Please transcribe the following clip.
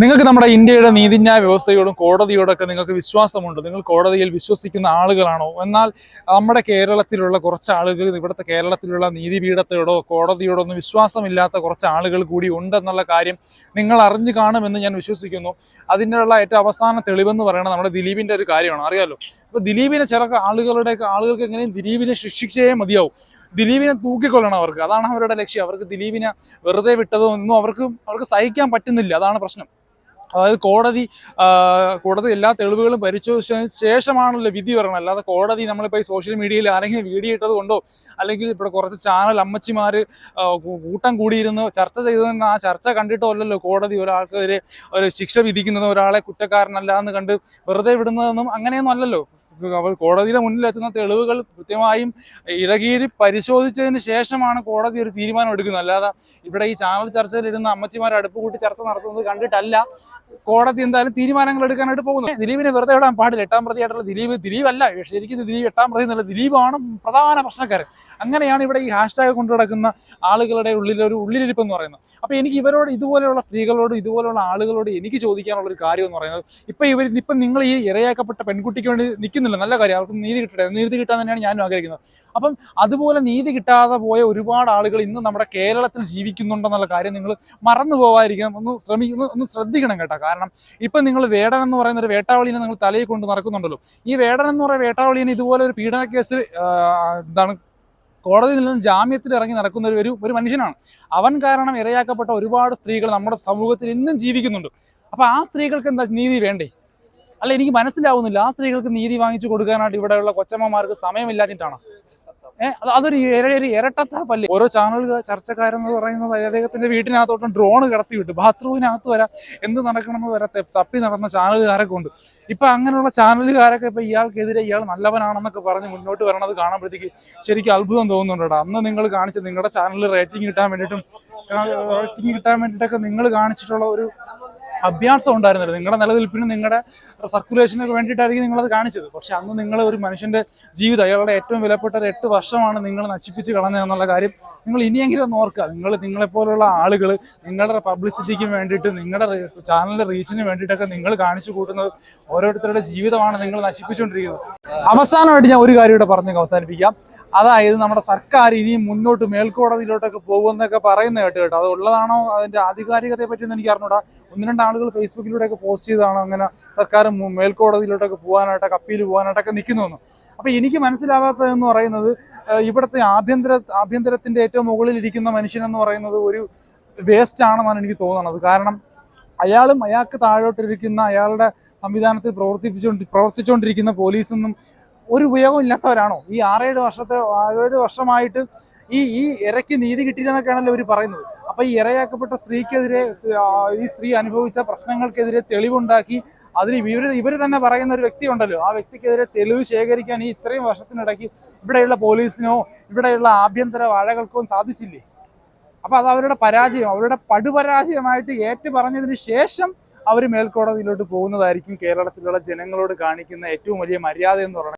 നിങ്ങൾക്ക് നമ്മുടെ ഇന്ത്യയുടെ നീതിന്യായ വ്യവസ്ഥയോടും കോടതിയോടൊക്കെ നിങ്ങൾക്ക് വിശ്വാസമുണ്ട്. നിങ്ങൾ കോടതിയിൽ വിശ്വസിക്കുന്ന ആളുകളാണോ? എന്നാൽ നമ്മുടെ കേരളത്തിലുള്ള കുറച്ച് ആളുകൾ ഇവിടുത്തെ കേരളത്തിലുള്ള നീതിപീഠത്തോടോ കോടതിയോടോ ഒന്നും വിശ്വാസമില്ലാത്ത കുറച്ച് ആളുകൾ കൂടി ഉണ്ടെന്നുള്ള കാര്യം നിങ്ങൾ അറിഞ്ഞു കാണുമെന്ന് ഞാൻ വിശ്വസിക്കുന്നു. അതിനുള്ള ഏറ്റവും അവസാന തെളിവെന്ന് പറയുന്നത് നമ്മുടെ ദിലീപിന്റെ ഒരു കാര്യമാണ്. അറിയാമല്ലോ അപ്പൊ ദിലീപിനെ ചില ആളുകളുടെ ആളുകൾക്ക് എങ്ങനെയും ദിലീപിനെ ശിക്ഷിച്ചേ മതിയാവും. ദിലീപിനെ തൂക്കിക്കൊല്ലണം അവർക്ക്. അതാണ് അവരുടെ ലക്ഷ്യം. അവർക്ക് ദിലീപിനെ വെറുതെ വിട്ടതോ ഒന്നും അവർക്ക് അവർക്ക് സഹിക്കാൻ പറ്റുന്നില്ല. അതാണ് പ്രശ്നം. അതായത് കോടതി കോടതി എല്ലാ തെളിവുകളും പരിശോധിച്ചതിന് ശേഷമാണല്ലോ വിധി പറയണം അല്ലാതെ കോടതി നമ്മളിപ്പോൾ ഈ സോഷ്യൽ മീഡിയയിൽ ആരെങ്കിലും വീഡിയോ ഇട്ടത് കൊണ്ടോ അല്ലെങ്കിൽ ഇവിടെ കുറച്ച് ചാനൽ അമ്മച്ചിമാർ കൂട്ടം കൂടിയിരുന്ന് ചർച്ച ചെയ്തതെന്ന് ആ ചർച്ച കണ്ടിട്ടോ അല്ലല്ലോ കോടതി ഒരാൾക്കെതിരെ ഒരു ശിക്ഷ വിധിക്കുന്നത് ഒരാളെ കുറ്റക്കാരനല്ല എന്ന് കണ്ട് വെറുതെ വിടുന്നതെന്നും അങ്ങനെയൊന്നും അല്ലല്ലോ. അവർ കോടതിയുടെ മുന്നിലെത്തുന്ന തെളിവുകൾ കൃത്യമായും ഇഴകീരി പരിശോധിച്ചതിന് ശേഷമാണ് കോടതി ഒരു തീരുമാനം എടുക്കുന്നത്. അല്ലാതെ ഇവിടെ ഈ ചാനൽ ചർച്ചയിൽ ഇരുന്ന അമ്മച്ചിമാർ അടുപ്പ് കൂട്ടി ചർച്ച നടത്തുന്നത് കണ്ടിട്ടല്ല. കോടതി എന്തായാലും തീരുമാനങ്ങൾ എടുക്കാനായിട്ട് പോകുന്നത് ദിലീപിനെ വെറുതെ ഇടാൻ പാടില്ല. എട്ടാം പ്രതിയായിട്ടുള്ള ദിലീപ് ദിലീപ് അല്ല ശരിക്കും ദിലീപ് എട്ടാം പ്രതി എന്നല്ല ദിലീപാണ് പ്രധാന പ്രശ്നക്കാരൻ. അങ്ങനെയാണ് ഇവിടെ ഈ ഹാഷ്ടാഗ് കൊണ്ടു നടക്കുന്ന ആളുകളുടെ ഉള്ളിലൊരു ഉള്ളിലിരിപ്പ് എന്ന് പറയുന്നത്. അപ്പോൾ എനിക്ക് ഇവരോട് ഇതുപോലെയുള്ള സ്ത്രീകളോട് ഇതുപോലെയുള്ള ആളുകളോട് എനിക്ക് ചോദിക്കാനുള്ള ഒരു കാര്യം എന്ന് പറയുന്നത് ഇപ്പൊ ഇവർ ഇപ്പം നിങ്ങൾ ഈ ഇരയാക്കപ്പെട്ട പെൺകുട്ടിക്ക് വേണ്ടി നിൽക്കുന്നില്ല. നല്ല കാര്യം അവർക്ക് നീതി കിട്ടട്ടെ. നീതി കിട്ടാൻ തന്നെയാണ് ഞാനും ആഗ്രഹിക്കുന്നത്. അപ്പം അതുപോലെ നീതി കിട്ടാതെ പോയ ഒരുപാട് ആളുകൾ ഇന്ന് നമ്മുടെ കേരളത്തിൽ ജീവിക്കുന്നുണ്ടെന്നുള്ള കാര്യം നിങ്ങൾ മറന്നു പോവാതിരിക്കണം. ഒന്ന് ശ്രമിക്കുന്നു ഒന്ന് ശ്രദ്ധിക്കണം കേട്ടോ. കാരണം ഇപ്പം നിങ്ങൾ വേടൻ എന്ന് പറയുന്ന ഒരു വേട്ടാവളിനെ നിങ്ങൾ തലയിൽ കൊണ്ട് നടക്കുന്നുണ്ടല്ലോ. ഈ വേടൻ എന്ന് പറയുന്ന വേട്ടാവളിനെ ഇതുപോലെ ഒരു പീഡന കേസ് എന്താണ് കോടതിയിൽ നിന്ന് ജാമ്യത്തിൽ ഇറങ്ങി നടക്കുന്ന ഒരു- ഒരു മനുഷ്യനാണ്. അവൻ കാരണം ഇരയാക്കപ്പെട്ട ഒരുപാട് സ്ത്രീകൾ നമ്മുടെ സമൂഹത്തിൽ ഇന്നും ജീവിക്കുന്നുണ്ട്. അപ്പൊ ആ സ്ത്രീകൾക്ക് എന്താ നീതി വേണ്ടേ? അല്ല എനിക്ക് മനസ്സിലാവുന്നില്ല. ആ സ്ത്രീകൾക്ക് നീതി വാങ്ങിച്ചു കൊടുക്കാനായിട്ട് ഇവിടെയുള്ള കൊച്ചമ്മമാർക്ക് അത് അതൊരു ഇര- ഒരു ഇരട്ടത്താപ്പല്ലേ ഓരോ ചാനൽ ചർച്ചക്കാരെന്ന് പറയുന്നത് അദ്ദേഹത്തിന്റെ വീട്ടിനകത്തോട്ടും ഡ്രോൺ കടത്തി വിട്ടു. ബാത്റൂമിനകത്ത് വരെ. എന്ത് നടക്കണമെന്ന് വരെ തപ്പി നടന്ന ചാനലുകാരൊക്കെ ഉണ്ട്. ഇപ്പൊ അങ്ങനെയുള്ള ചാനലുകാരൊക്കെ ഇപ്പൊ ഇയാൾക്കെതിരെ ഇയാൾ നല്ലവനാണെന്നൊക്കെ പറഞ്ഞ് മുന്നോട്ട് വരണത് കാണുമ്പോഴത്തേക്ക് ശരിക്കും അത്ഭുതം തോന്നുന്നുണ്ട് അന്ന് നിങ്ങൾ കാണിച്ച നിങ്ങളുടെ ചാനലിൽ റേറ്റിംഗ് കിട്ടാൻ വേണ്ടിയിട്ടും റേറ്റിംഗ് കിട്ടാൻ വേണ്ടിയിട്ടൊക്കെ നിങ്ങൾ കാണിച്ചിട്ടുള്ള ഒരു അഭ്യാസം ഉണ്ടായിരുന്നില്ല. നിങ്ങളുടെ നിലനിൽപ്പിനും നിങ്ങളുടെ സർക്കുലേഷനൊക്കെ വേണ്ടിയിട്ടായിരിക്കും നിങ്ങളത് കാണിച്ചത്. പക്ഷെ അന്ന് നിങ്ങൾ ഒരു മനുഷ്യന്റെ ജീവിതം അയാളുടെ ഏറ്റവും വിലപ്പെട്ട ഒരു എട്ട് വർഷമാണ് നിങ്ങൾ നശിപ്പിച്ച് കളഞ്ഞതെന്നുള്ള കാര്യം നിങ്ങൾ ഇനിയെങ്കിലും ഒന്ന് ഓർക്കുക. നിങ്ങൾ നിങ്ങളെപ്പോലുള്ള ആളുകൾ നിങ്ങളുടെ പബ്ലിസിറ്റിക്ക് വേണ്ടിയിട്ട് നിങ്ങളുടെ ചാനലിന്റെ റീച്ചിന് വേണ്ടിയിട്ടൊക്കെ നിങ്ങൾ കാണിച്ചു കൂട്ടുന്നത് ഓരോരുത്തരുടെ ജീവിതമാണ് നിങ്ങൾ നശിപ്പിച്ചുകൊണ്ടിരിക്കുന്നത്. അവസാനമായിട്ട് ഞാൻ ഒരു കാര്യം ഇവിടെ പറഞ്ഞു അവസാനിപ്പിക്കാം. അതായത് നമ്മുടെ സർക്കാർ ഇനിയും മുന്നോട്ട് മേൽക്കോടതിയിലോട്ടൊക്കെ പോകുമെന്നൊക്കെ പറയുന്ന കേട്ട് കേട്ടോ. അത് ഉള്ളതാണോ അതിന്റെ ആധികാരികതയെ പറ്റി എനിക്ക് അറിഞ്ഞൂടാ. ഒന്ന് രണ്ട് ആളുകൾ ഫേസ്ബുക്കിലൂടെയൊക്കെ പോസ്റ്റ് ചെയ്താണ് അങ്ങനെ സർക്കാർ മേൽക്കോടതിയിലോട്ടൊക്കെ പോകാനായിട്ടൊക്കെ അപ്പീൽ പോകാനായിട്ടൊക്കെ നിൽക്കുന്നു അപ്പോൾ എനിക്ക് മനസ്സിലാവാത്തതെന്ന് പറയുന്നത് ഇവിടുത്തെ ആഭ്യന്തര ആഭ്യന്തരത്തിന്റെ ഏറ്റവും മുകളിലിരിക്കുന്ന മനുഷ്യനെന്ന് പറയുന്നത് ഒരു വേസ്റ്റ് ആണെന്നാണ് എനിക്ക് തോന്നുന്നത്. കാരണം അയാളും അയാൾക്ക് താഴോട്ടിരിക്കുന്ന അയാളുടെ സംവിധാനത്തിൽ പ്രവർത്തിപ്പിച്ചുകൊണ്ട് പ്രവർത്തിച്ചുകൊണ്ടിരിക്കുന്ന പോലീസൊന്നും ഒരു ഉപയോഗം ഇല്ലാത്തവരാണോ? ഈ ആറേഴ് വർഷത്തെ ആറേഴ് വർഷമായിട്ട് ഈ ഈ ഇരയ്ക്ക് നീതി കിട്ടിയില്ലെന്നൊക്കെയാണല്ലോ അവർ പറയുന്നത്. അപ്പൊ ഈ ഇരയാക്കപ്പെട്ട സ്ത്രീക്കെതിരെ ഈ സ്ത്രീ അനുഭവിച്ച പ്രശ്നങ്ങൾക്കെതിരെ തെളിവുണ്ടാക്കി അതിന് ഇവർ ഇവർ തന്നെ പറയുന്ന ഒരു വ്യക്തി ഉണ്ടല്ലോ ആ വ്യക്തിക്കെതിരെ തെളിവ് ശേഖരിക്കാൻ ഈ ഇത്രയും വർഷത്തിനിടയ്ക്ക് ഇവിടെയുള്ള പോലീസിനോ ഇവിടെയുള്ള ആഭ്യന്തര വാഴകൾക്കോ സാധിച്ചില്ലേ? അപ്പൊ അത് അവരുടെ പരാജയം അവരുടെ പടുപരാജയമായിട്ട് ഏറ്റു പറഞ്ഞതിന് ശേഷം അവർ മേൽക്കോടതിയിലോട്ട് പോകുന്നതായിരിക്കും കേരളത്തിലുള്ള ജനങ്ങളോട് കാണിക്കുന്ന ഏറ്റവും വലിയ മര്യാദ എന്ന് പറയുന്നത്.